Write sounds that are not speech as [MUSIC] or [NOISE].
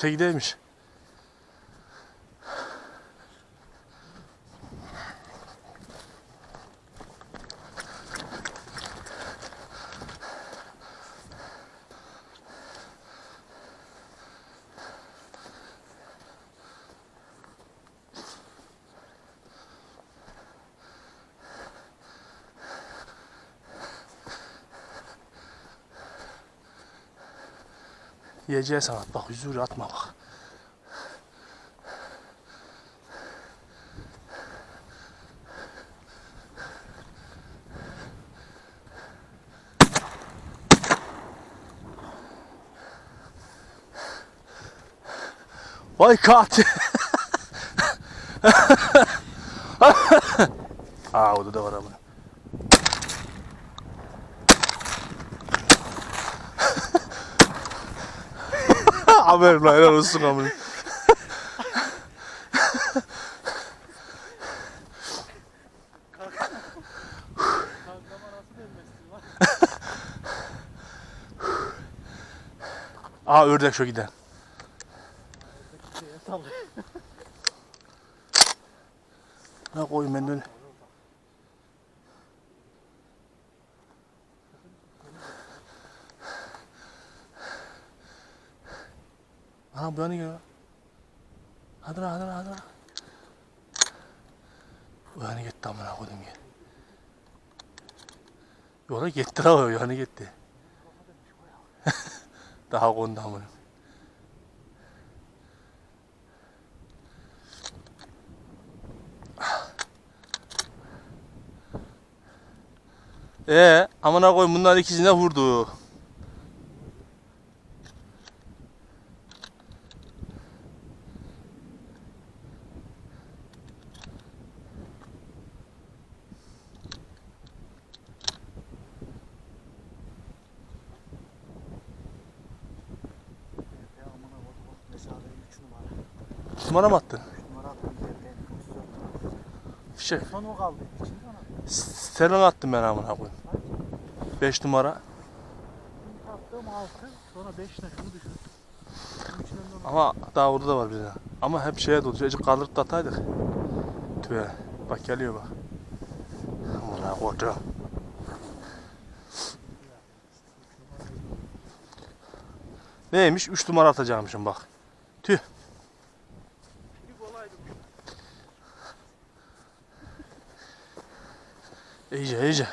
Tekdeymiş. Yiyeceğe sanat bak yüzüğü atma bak. Vay katil. [LAUGHS] Aa o da var ama. Haberim lan helal olsun amına. Aa ördek şu gider. Ne koyayım ben de öyle. Ana bu yana geliyor. Hadi lan hadi lan hadi lan. Bu yana gitti amına koydum gel. Yola gitti lan o yana gitti. [LAUGHS] Daha kondu amına. Ee, amına koyayım bunlar ikisine vurdu. Numara mı attın? 3 numara attım tepeye. 34 numara. Fişek. Son o kaldı. İçinde ona. Senin attım ben amına koyayım. 5 numara. İlk attığım 6. Sonra 5 ile şunu düşün. De. Ama daha orada da var bir tane. Ama hep şeye doldu. Azıcık kaldırıp da ataydık. Tühe. Bak geliyor bak. Amına koydum. Neymiş? 3 numara atacakmışım bak. Tüh. İyice iyice.